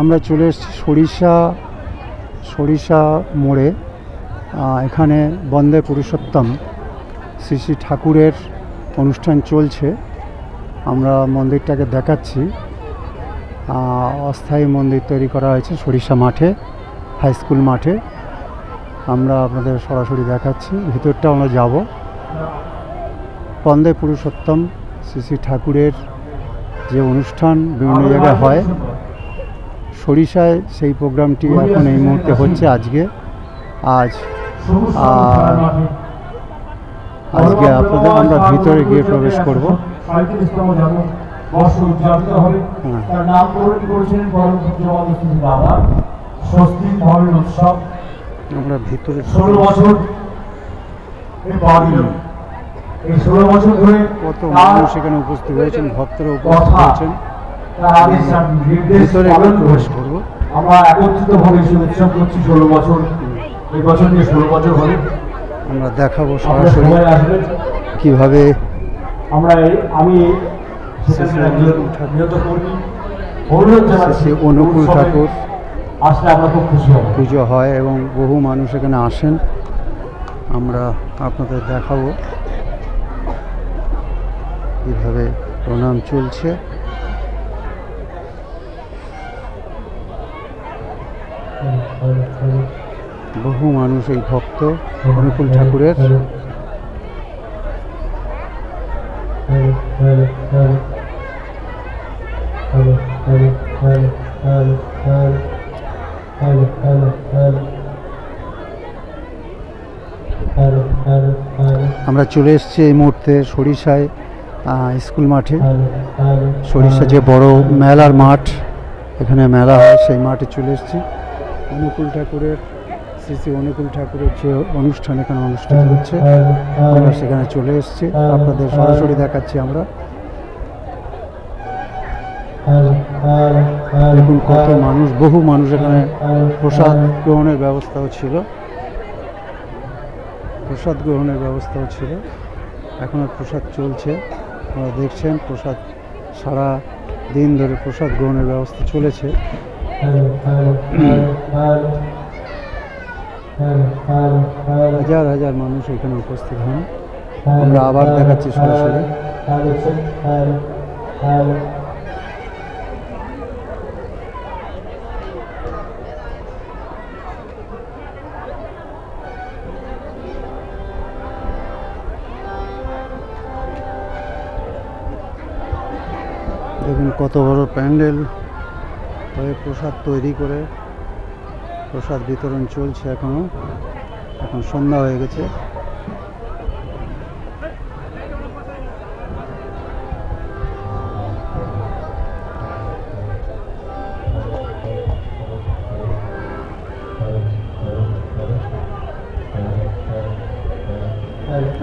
আমরা চলে এসেছি সরিষা সরিষা মোড়ে। এখানে বন্দে পুরুষোত্তম শ্রী শ্রী ঠাকুরের অনুষ্ঠান চলছে। আমরা মন্দিরটাকে দেখাচ্ছি। অস্থায়ী মন্দির তৈরি করা হয়েছে সরিষা মাঠে, হাই স্কুল মাঠে। আমরা আপনাদের সরাসরি দেখাচ্ছি। ভিতরটা আমরা যাব। বন্দে পুরুষোত্তম শ্রী শ্রী ঠাকুরের যে অনুষ্ঠান বিভিন্ন জায়গায় হয়। সরিষায় সেই প্রোগ্রামটি এখন এই মুহূর্তে হচ্ছে আজকে। আজ আর আজকে আপনাদের আমরা ভিতরে গিয়ে প্রবেশ করব। হ্যাঁ। আমরা ভিতরে ষোলো বছর এই পা দিল এই ষোলো বছর ধরে কত মানুষ এখানে উপস্থিত হয়েছেন ভক্তরা উপস্থিত হয়েছেন। নির্দেশ পালন করে আমরা একত্রিত ভাবে এই উৎসব করছি ষোলো বছর। এই বছর দিয়ে ষোলো বছর হবে। আমরা দেখাবো সরাসরি কীভাবে আমরা আমি অনুকূল ঠাকুর। আসলে আমরা খুব খুশি হব। পুজো হয় এবং বহু মানুষ এখানে আসেন। আমরা আপনাদের দেখাবো কীভাবে প্রণাম চলছে। বহু মানুষ এই ভক্ত অনুকূল ঠাকুরের। আমরা চলে এসেছি এই মুহূর্তে সরিষায় আহ, স্কুল মাঠে। সরিষা যে বড় মেলার মাঠ এখানে মেলা হয় সেই মাঠে চলে এসেছি। অনুকূল ঠাকুরের শ্রী শ্রী অনুকূল ঠাকুরের যে অনুষ্ঠান এখানে অনুষ্ঠিত হচ্ছে, আমরা সেখানে চলে এসেছি। আপনাদের সরাসরি দেখাচ্ছি আমরা। দেখুন কত মানুষ, বহু মানুষ এখানে প্রসাদ গ্রহণের ব্যবস্থাও ছিল। প্রসাদ গ্রহণের ব্যবস্থাও ছিল। এখনও প্রসাদ চলছে। আপনারা দেখছেন, প্রসাদ সারা দিন ধরে প্রসাদ গ্রহণের ব্যবস্থা চলেছে। হাজার হাজার মানুষ এখানে উপস্থিত হন। আমরা আবার দেখাচ্ছি সরাসরি। দেখুন কত বড় প্যান্ডেল। হয়ে প্রসাদ তৈরি করে প্রসাদ বিতরণ চলছে এখনও। এখন সন্ধ্যা হয়ে গেছে।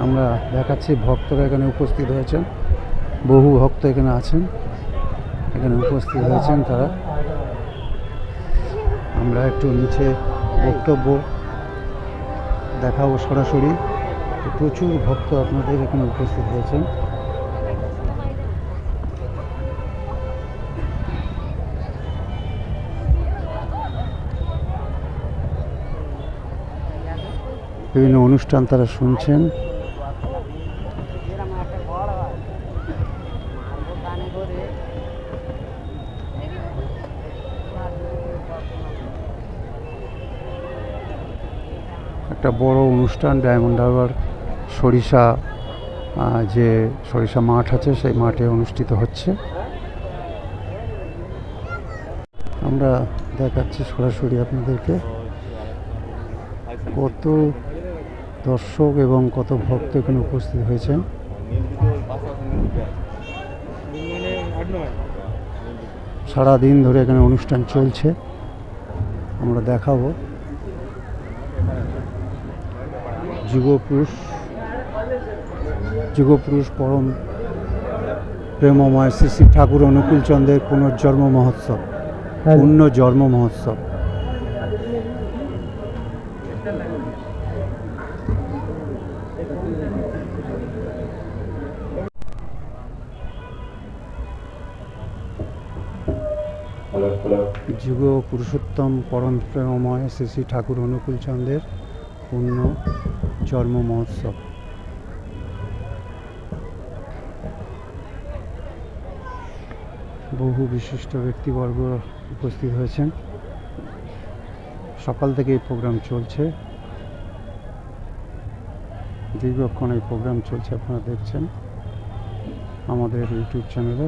আমরা দেখাচ্ছি ভক্তরা এখানে উপস্থিত হয়েছেন। বহু ভক্ত এখানে আছেন। এখানে উপস্থিত হয়েছেন তারা। আমরা একটু নিচে বক্তব্য দেখাবো সরাসরি। প্রচুর ভক্ত আপনাদের এখানে উপস্থিত হয়েছেন। বিভিন্ন অনুষ্ঠান তারা শুনছেন এরকম একটা ঘর হয় মারবো কানে করে একটা বড় অনুষ্ঠান, ডায়মন্ড হারবার, সরিষা যে সরিষা মাঠ আছে, সেই মাঠে অনুষ্ঠিত হচ্ছে। আমরা দেখাচ্ছি সরাসরি আপনাদেরকে কত দর্শক এবং কত ভক্ত এখানে উপস্থিত হয়েছেন। সারা দিন ধরে এখানে অনুষ্ঠান চলছে। আমরা দেখাবো। যুগপুরুষ যুগপুরুষ পরম প্রেমময় শ্রী শ্রী ঠাকুর অনুকূল চন্দ্রের পুনর্জন্ম মহোৎসব পূর্ণ জন্ম মহোৎসব। যুগ পুরুষোত্তম পরম প্রেমময় শ্রী শ্রী ঠাকুর অনুকূল চন্দ্রের পূর্ণ জন্ম মহোৎসব। বহু বিশিষ্ট ব্যক্তিবর্গ উপস্থিত হয়েছেন। সকাল থেকে এই প্রোগ্রাম চলছে। দীর্ঘক্ষণ এই প্রোগ্রাম চলছে, আপনারা দেখছেন আমাদের ইউটিউব চ্যানেলে।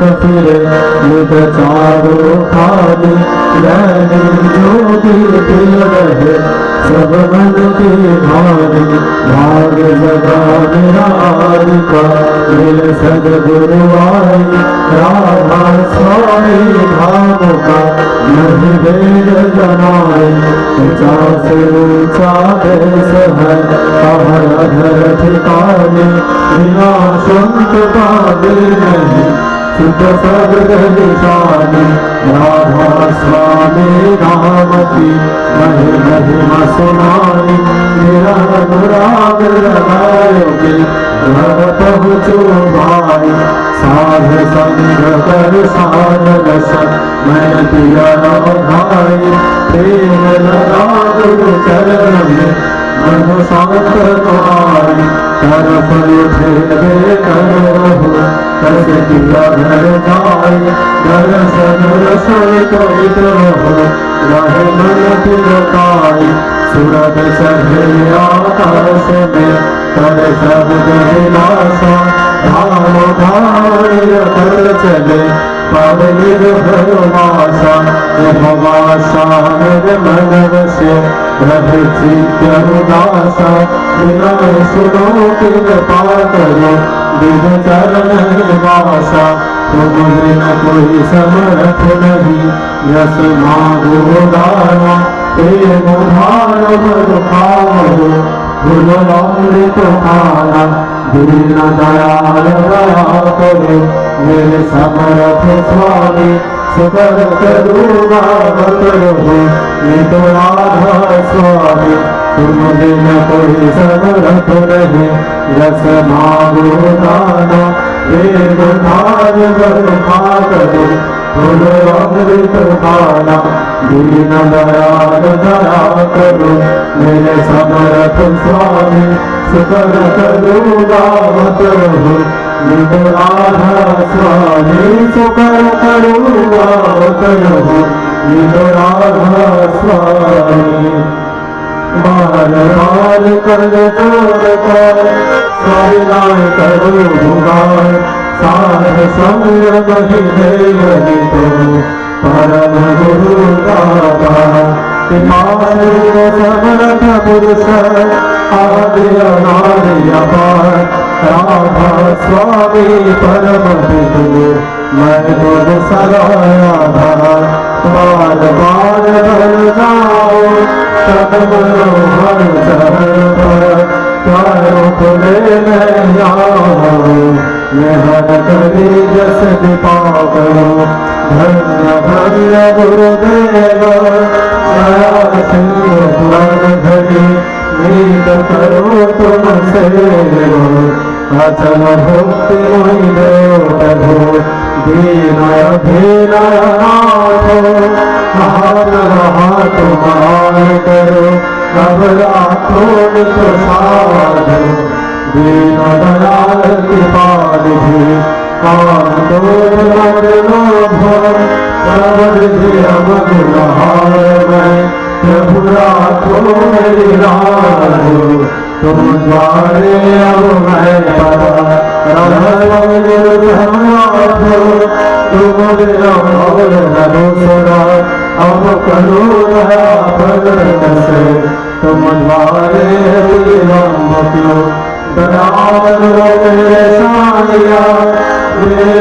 मत फिरे चारो खाली रहने जोगी तिल रहे, सब मन की भारी भाग जगा मेरा आदिका मिल सदगुरु आई राधा स्वामी धाम का, नहीं वेद जनाए, ऊँचा से ऊँचा देश है कहाँ अधर ठिकाने, बिना संत पावे नहीं। शुद्ध शब्द निशानी राधा स्वामी रामती मही महिमा सुनाई मेरा अनुराग लगायोगे घर पहुँचो भाई साध संग कर साध दश मैं पिया भाई प्रेम लगा गुरु चरण में मन शांत तुम्हारी तरफ़ उठे करो सदपिता घर जाए घर सदर सोए तो रहो रहे मन पिलकाए सूरत चढ़े आकाश में कर सब दिलासा धाम धाम कर चले पवलिर भरमासा देहमासा निर्मनवसे प्रभृतित्यनुदासा विनय सुनो कृपा करो विधु चरण निवासा तुम ऋण कोई समरथ नहीं यस मागो दाना प्रेम भार भर पावो भुलो अमृत खाना दीन दयाल दया करो मेरे समर्थ स्वामी, सुकर करूणा मत रहो नित राधा स्वामी, तुम बिन कोई समर्थ नहीं रस मांगो दाना प्रेम धार वर करो फूल अमृत खाना दीन दयाल दया करो मेरे समर्थ स्वामी, सुकर करूणा मत रहो निराधा स्वामी सुकर करुणाकरहु निराधा स्वामी मान मान कर चोर कर स्वामी करु भगवान साध संग महिले ललितो परम गुरु दाता पिमाने समर्थ पुरुष आदि अनाथ स्वामी परम विदु मैं तुझ सराया धार बार बार भर जाओ, तब मनोहर चरण पर चारों खुले में आओ मेहर करी जस करो धन्य धन्य गुरुदेव दया सिंह पुराण धरी नीत करो तुम सेव আচল ভক্তি মহিল প্রভু দীনয় দীনয় নাথ মহান মহা তোমায় করো কবরা তোর তো সাধু দীন দয়াল কৃপালিধি তোর মর तुम द्वारे अब मैं पड़ा तुम और नरोसरा अब करो से तुम द्वारे बकलो बराबर मेरे सानिया मेरे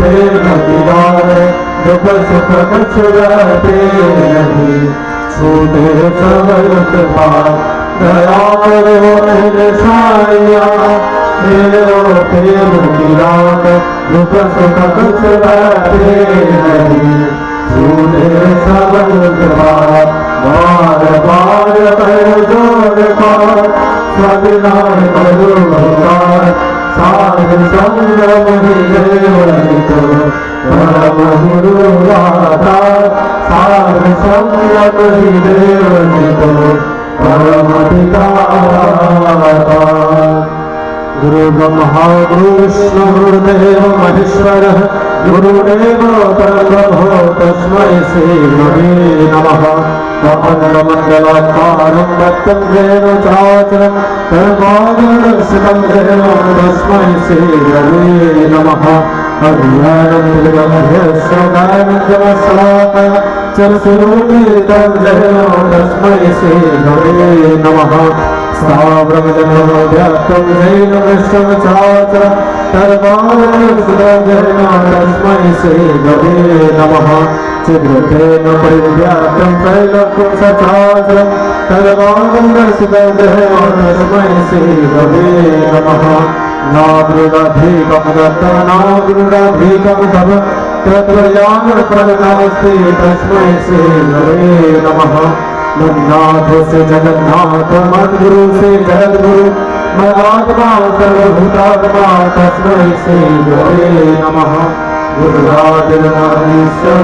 फिर नदीदार दुख सुख कुछ रहते नहीं सूदे सब बात दया करो मेरे साया मेरो प्रेम की रात दुख सुख कुछ बहते नहीं सूने सब दुखवार बार बार पर ज़ोर पार सब नाम करो भगवान साध संग मुझे वही परम गुरु राधा साध संग मुझे वही परमपिता गुरु ब्रह्मा गुरु विष्णु गुरुदेव महेश्वर गुरुदेव परब्रह्मो तस्मै श्रीगुरुवे नमः प्रपन्नमण्डलाकारं दत्तं येन चाचरं परमागुणसितं येन तस्मै श्रीगुरुवे नमः अज्ञानं विलम्भ्य सदानन्दमस्वामः चरसुरूपितञ्जयोतस्मै श्रीगवे नमः स्थावृतमव्याप्तं जैनविश्वं छात्र तस्मै श्रीगवे नमः चिद्रुतेन परिव्याप्तं त्रैलोक्यं सछात्र तदवागं तस्मै श्रीगवे प्रणाम से तस्मय से नमे से जगन्नाथ मदगुरु से जगदगुरु मैं सर्वभूतात्मा तस्मय से नमे नमः गुरुराजनाशु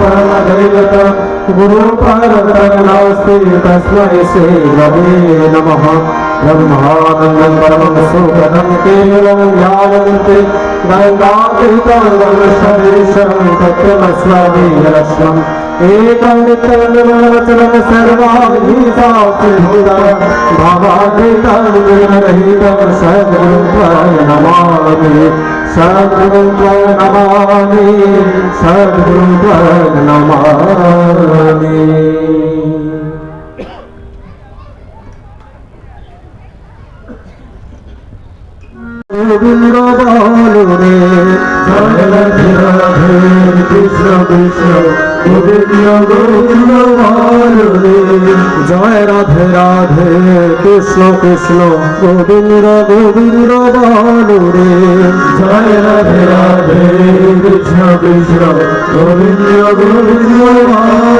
परम गुरु परम से तस्मय नमः। பிரம்மானந்தம் பரமம் சுகதம் கேவலம் ஞானமுத்து நயந்தாந்திரிதவர்வீஸ்வரம் தத்துவஸ்வாமி லக்ஷ்மம் ஏகம் வித்தவச்சனம் சர்வாங்கீதாபூதம் பவாதீதம் சதுருப்பாய நமாமி சதுருப்பாய நமாமி சதுருப்பாய நமாமி গোবিন্দ বলরে রাধে গোবিন্দ জয় রাধে রাধে কৃষ্ণ কৃষ্ণ গোবিন্দ গোবিন্দ বলরে জয় রাধে রাধে কৃষ্ণ কৃষ্ণ গোবিন্দ গোবিন্দ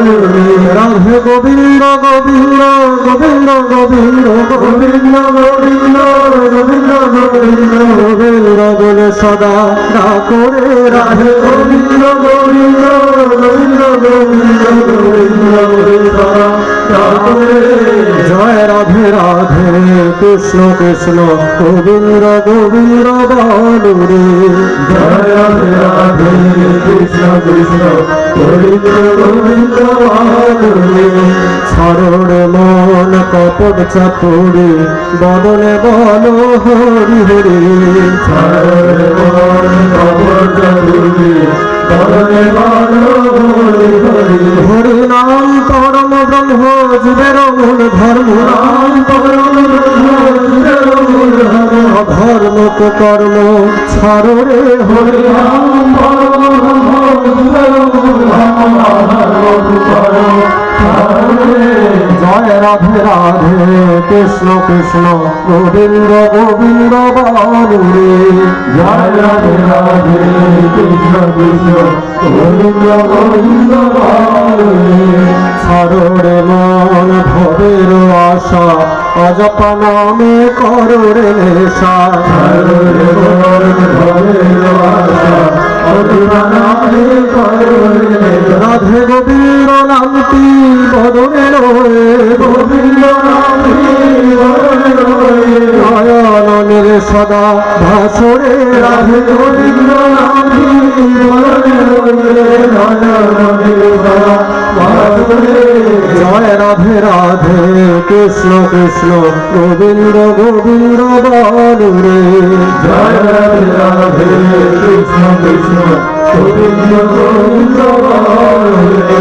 বলরে রাধে গোবিন্দ গোবিন্দ গোবিন্দ গোবিন্দ গোবিন্দ গোবিন্দ গোবিন্দ গোবিন্দ। গোবিন্দ বলে সদা ডাকরে রাধে গোবিন্দ গোবিন্দ গোবিন্দ জয় রাধে রাধে কৃষ্ণ কৃষ্ণ গোবিন্দ গোবিন্দ বালু জয় রাধে রাধে কৃষ্ণ কৃষ্ণ গোবিন্দ মন কপট বদলে বল হরি হরি। মন কপট হরি নাম পরম ব্রহ্ম জীবের মূল ধর্ম নাম পরম ব্রহ্ম জীবের মূল ধর্ম। অধর্ম কর্ম সররে হরে জয় রাধে রাধে, কৃষ্ণ কৃষ্ণ, গোবিন্দ গোবিন্দ বাবুরে জয় রাধে রাধে, কৃষ্ণ কৃষ্ণ। ছাড়রে মন ভবের আশা অজপা নামে কররে নেশা। ছাড়রে মন ভবের আশা অজপা নামে কররে রাধে গোবিন্দ নামটি বদনে রয়ে। গোবিন্দ নামটি বদনে রয়ে। নয়নের সদা ভাসরে। রাধে গোবিন্দ নামটি বদনে জয় রাধে রাধে কৃষ্ণ কৃষ্ণ গোবিন্দ গোবিন্দ বলো রে জয় রাধে রাধে কৃষ্ণ কৃষ্ণ গোবিন্দ গোবিন্দ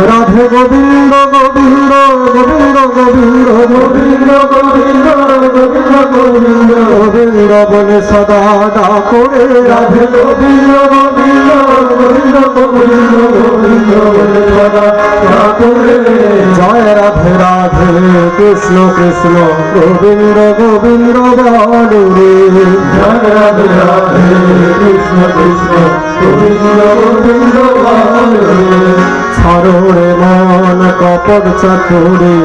রাধে গোবিন্দ গোবিন্দ গোবিন্দ গোবিন্দ গোবিন্দ গোবিন্দ গোবিন্দ গোবিন্দ। গোবিন্দ বলে সদা ডাকরে রাধে। গোবিন্দ গোবিন্দ গোবিন্দ। জয় রাধে রাধে কৃষ্ণ কৃষ্ণ গোবিন্দ গোবিন্দ বলো জয় রাধে রাধে কৃষ্ণ কৃষ্ণ গোবিন্দ গোবিন্দ বলো রে। মন কপট চাতুরি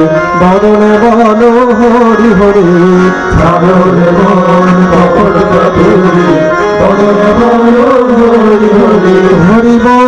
বদনে বলো হরি হরি। ছাড়ো মন কপট চাতুরি বদনে বলো হরি হরি। হরি বল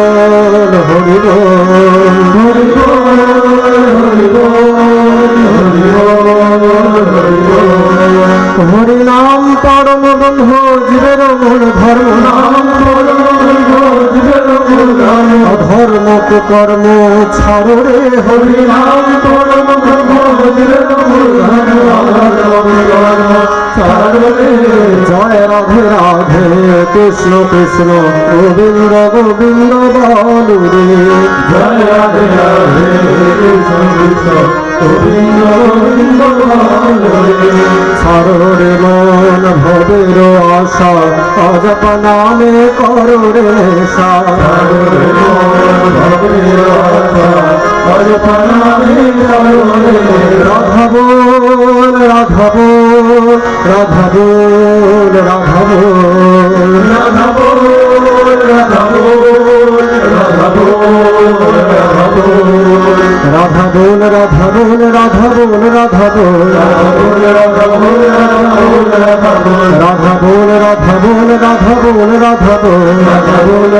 বল হরি হরি নাম পরম বন্ধু জীবের মূল ধর্ম। নাম ধর্ম কর্ম ছাড়ো রে হরি নাম পরম বন্ধু জীবের মূল ধর্ম। জয় রাধে রাধে কৃষ্ণ কৃষ্ণ গোবিন্দ গোবিন্দ বলু রে জয় রাধে রাধে কৃষ্ণ কৃষ্ণ গোবিন্দ গোবিন্দ বলু রে ছাড়ো মন ভবের আশা অজপ নামে করো রে নেশা ছাড়ো রে মন ভবের আশা অজপ নামে করো রে রাধা বল রাধা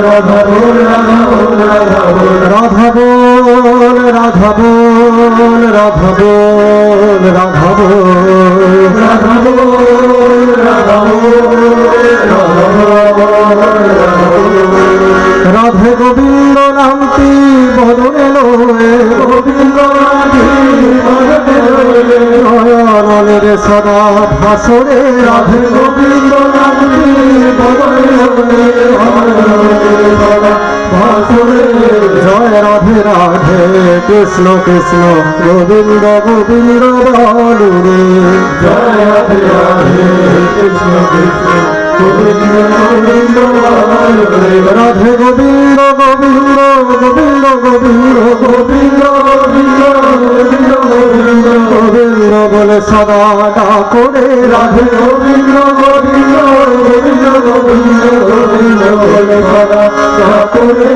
রাধা বল রাধা বল রাধা বল রাধা বল। রাধা বল রাধা রাধা গোবিন্দ নামটি বদনে লয়ে গোবিন্দ লয়ে নয়নের সদা ভাসরে রাধে গোবিন্দ কৃষ্ণ কৃষ্ণ গোবিন্দ গোবিন্দ বলু রে জয় কৃষ্ণ কৃষ্ণ গোবিন্দ রাধে গোবিন্দ গোবিন্দ গোবিন্দ গোবিন্দ গোবিন্দ গোবিন্দ গোবিন্দ গোবিন্দ বলে সদা ডাকরে রাধে গোবিন্দ গোবিন্দ গোবিন্দ গোবিন্দ গোবিন্দ বলে সদা ডাকরে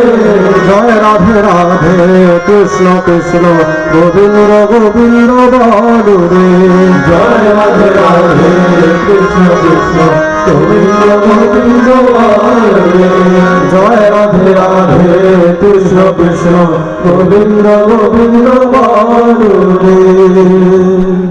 জয় রাধে রাধে কৃষ্ণ কৃষ্ণ, গোবিন্দ গোবিন্দ বলু রে জয় রাধে রাধে কৃষ্ণ কৃষ্ণ, গোবিন্দ গোবিন্দ জয় রাধে রাধে কৃষ্ণ কৃষ্ণ, গোবিন্দ গোবিন্দ বলু রে